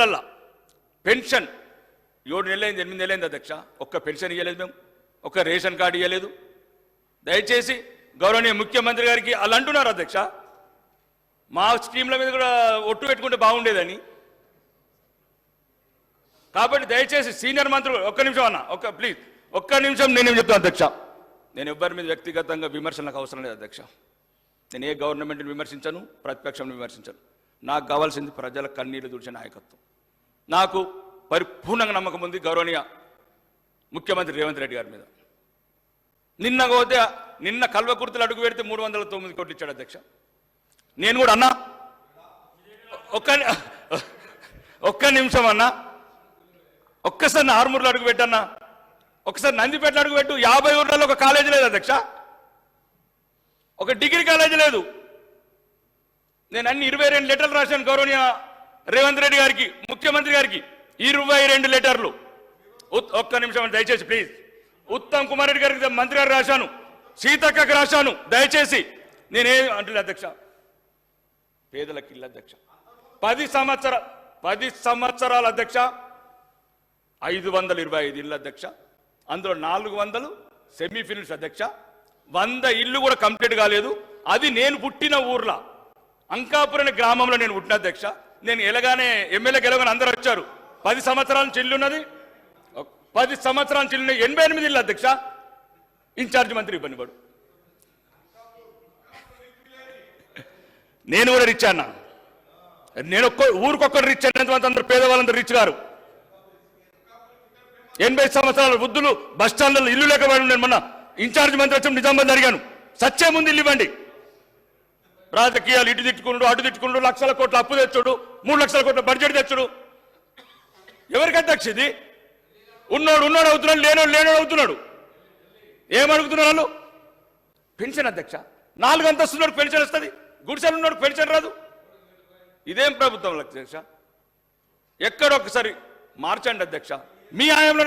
నెలలల్లా pension. ఏడు నెలలైంది ఎనిమిది నెలలైంది అధ్యక్ష. ఒక్క పెన్షన్ ఇవ్వలేదు మేము. ఒక్క రేషన్ కార్డు ఇవ్వలేదు దయచేసి గౌరవనీయ ముఖ్యమంత్రి గారికి అలా అంటున్నారు అధ్యక్ష. మా స్కీమ్ల మీద కూడా ఒట్టు పెట్టుకుంటే బాగుండేదని. కాబట్టి దయచేసి సీనియర్ మంత్రులు ఒక్క నిమిషం అన్న ఒక్క ప్లీజ్ ఒక్క నిమిషం నేనేం చెప్తాను అధ్యక్ష. నేను ఎవ్వరి మీద వ్యక్తిగతంగా విమర్శలకు అవసరం లేదు అధ్యక్ష. నేను ఏ గవర్నమెంట్ని విమర్శించను ప్రతిపక్షం విమర్శించను. నాకు కావాల్సింది ప్రజల కన్నీళ్ళు తుడిచే నాయకత్వం. నాకు పరిపూర్ణంగా నమ్మకం ఉంది గౌరవనీయ ముఖ్యమంత్రి రేవంత్ రెడ్డి గారి మీద. నిన్న పోతే నిన్న కల్వకుర్తులు అడుగు పెడితే మూడు వందల తొమ్మిది కోట్లు ఇచ్చాడు అధ్యక్ష. నేను కూడా అన్నా ఒక్క ఒక్క నిమిషం అన్నా ఒక్కసారి నా అడుగు పెట్టన్నా ఒకసారి నందిపేట అడుగు పెట్టు యాభై ఊర్లలో ఒక కాలేజీ లేదు అధ్యక్ష. ఒక డిగ్రీ కాలేజీ లేదు. నేను అన్ని ఇరవై రెండు లెటర్లు రాశాను గౌరవనీయ రేవంత్ రెడ్డి గారికి ముఖ్యమంత్రి గారికి. ఇరవై రెండు లెటర్లు. ఒక్క నిమిషం దయచేసి ప్లీజ్. ఉత్తమ్ కుమార్ రెడ్డి గారికి మంత్రి గారు రాశాను. సీతక్కకి రాశాను. దయచేసి నేనే అంటున్నా అధ్యక్ష? పేదలకు ఇల్లు అధ్యక్ష. పది సంవత్సర పది సంవత్సరాల అధ్యక్ష. ఐదు వందల ఇరవై ఐదు ఇళ్ళు అధ్యక్ష. అందులో నాలుగు వందలు సెమీఫినల్స్ అధ్యక్ష. వంద ఇల్లు కూడా కంప్లీట్ కాలేదు. అది నేను పుట్టిన ఊర్లో. అంకాపురం అనే గ్రామంలో నేను పుట్టిన అధ్యక్ష. నేను ఎలాగానే ఎమ్మెల్యే గెలవగానే అందరూ వచ్చారు. పది సంవత్సరాల చెల్లున్నది. ఉన్నది పది సంవత్సరాల నుంచి ఎనభై ఎనిమిది ఇల్లు అధ్యక్ష. ఇన్ఛార్జ్ మంత్రి ఇబ్బంది పడు. నేను కూడా రిచ్ అన్నా. నేను ఒక్క ఊరికొక్కరు రిచ్ అనేంత అందరూ పేదవాళ్ళందరూ రిచ్ గారు. ఎనభై సంవత్సరాల వృద్ధులు బస్టాండ్లలో ఇల్లు లేకపోయాడు నేను మొన్న ఇన్ఛార్జ్ మంత్రి వచ్చి నిజామాబాద్ అడిగాను. సచ్చే ముందు ఇల్లు ఇవ్వండి. రాజకీయాలు ఇటు తిట్టుకున్నాడు అటు తిట్టుకున్నాడు లక్షల కోట్ల అప్పు తెచ్చుడు మూడు లక్షల కోట్ల బడ్జెట్ తెచ్చుడు. ఎవరికి అధ్యక్ష ఇది? ఉన్నోడు ఉన్నోడు అవుతున్నాడు లేనోడు లేనోడు అవుతున్నాడు. ఏమడుగుతున్నారు వాళ్ళు? పెన్షన్ అధ్యక్ష. నాలుగు అంతస్తున్నోడు పెన్షన్ వస్తుంది. గుడిసెలు ఉన్నాడు పెన్షన్ రాదు. ఇదేం ప్రభుత్వం అధ్యక్ష ఎక్కడొక్కసారి మార్చండి అధ్యక్ష. మీ ఆయంలో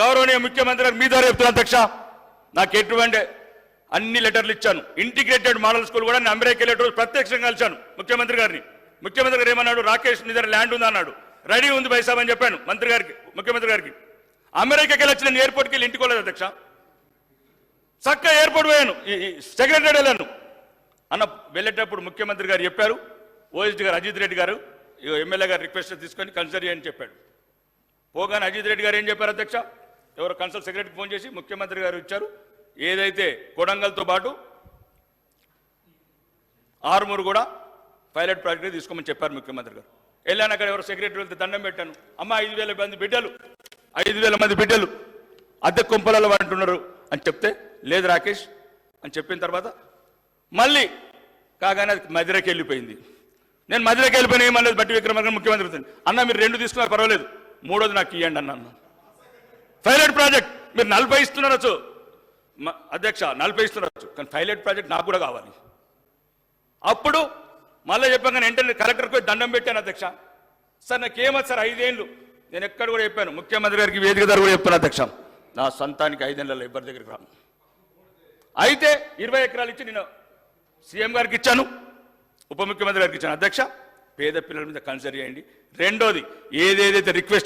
గౌరవనీయ ముఖ్యమంత్రి గారు మీ ద్వారా చెప్తున్నా అధ్యక్ష. నాకు ఎటువంటి అన్ని లెటర్లు ఇచ్చాను. ఇంటిగ్రేటెడ్ మోడల్ స్కూల్ కూడా నేను అమెరికా వెళ్ళే ప్రత్యక్షంగా కలిశాను. ముఖ్యమంత్రి గారిని. ముఖ్యమంత్రి గారు ఏమన్నాడు? రాకేష్ మీ దగ్గర ల్యాండ్ ఉంది అన్నాడు. రెడీ ఉంది బైసాబ్ అని చెప్పాను మంత్రి గారికి ముఖ్యమంత్రి గారికి. అమెరికాకి వెళ్ళి నేను ఎయిర్పోర్ట్కి వెళ్ళి ఇంటికి వెళ్ళలేదు అధ్యక్ష. చక్క ఎయిర్పోర్ట్ పోయాను. సెక్రటరీ వెళ్ళాను. అన్న వెళ్ళేటప్పుడు ముఖ్యమంత్రి గారు చెప్పారు. ఓఎస్డి గారు అజిత్ రెడ్డి గారు ఎమ్మెల్యే గారు రిక్వెస్ట్ తీసుకొని కన్సల్ట్ చేయని చెప్పాడు. పోగానే అజిత్ రెడ్డి గారు ఏం చెప్పారు అధ్యక్ష? ఎవరో కన్సల్ట్ సెక్రటరీకి ఫోన్ చేసి ముఖ్యమంత్రి గారు ఇచ్చారు. ఏదైతే కొడంగల్తో పాటు ఆరుమూరు కూడా పైలట్ ప్రాజెక్ట్ తీసుకోమని చెప్పారు ముఖ్యమంత్రి గారు. వెళ్ళాను అక్కడ ఎవరు సెక్రటరీ వెళ్తే దండం పెట్టాను. అమ్మ ఐదు వేల మంది బిడ్డలు ఐదు వేల మంది బిడ్డలు అద్దె కొంపలలో అంటున్నారు అని చెప్తే లేదు రాకేష్ అని చెప్పిన తర్వాత మళ్ళీ కాగానే అది మదిరకి వెళ్ళిపోయింది. నేను మదిరకి వెళ్ళిపోయిన ఏమలేదు బట్టి విక్రమార్క ముఖ్యమంత్రి అన్న మీరు రెండు తీసుకున్నారు పర్వాలేదు. మూడోది నాకు ఇవ్వండి అన్న అన్న. పైలట్ ప్రాజెక్ట్ మీరు నలభై ఇస్తున్నారచ్చు అధ్యక్ష నలభై ఇస్తున్నారు. కానీ పైలట్ ప్రాజెక్ట్ నాకు కూడా కావాలి. అప్పుడు మళ్ళీ చెప్పాను వెంటనే కలెక్టర్కి పోయి దండం పెట్టాను అధ్యక్ష. సార్ నాకేమది సార్ ఐదేళ్ళు. నేను ఎక్కడ కూడా చెప్పాను. ముఖ్యమంత్రి గారికి వేదిక దగ్గర కూడా చెప్పాను అధ్యక్ష. నా సొంతానికి ఐదేళ్ళలో ఇబ్బంది దగ్గరికి రాను. అయితే ఇరవై ఎకరాలు ఇచ్చి నేను సీఎం గారికి ఇచ్చాను. ఉప ముఖ్యమంత్రి గారికి ఇచ్చాను. అధ్యక్ష పేద పిల్లల మీద కన్సర్ చేయండి. రెండోది ఏదేదైతే రిక్వెస్ట్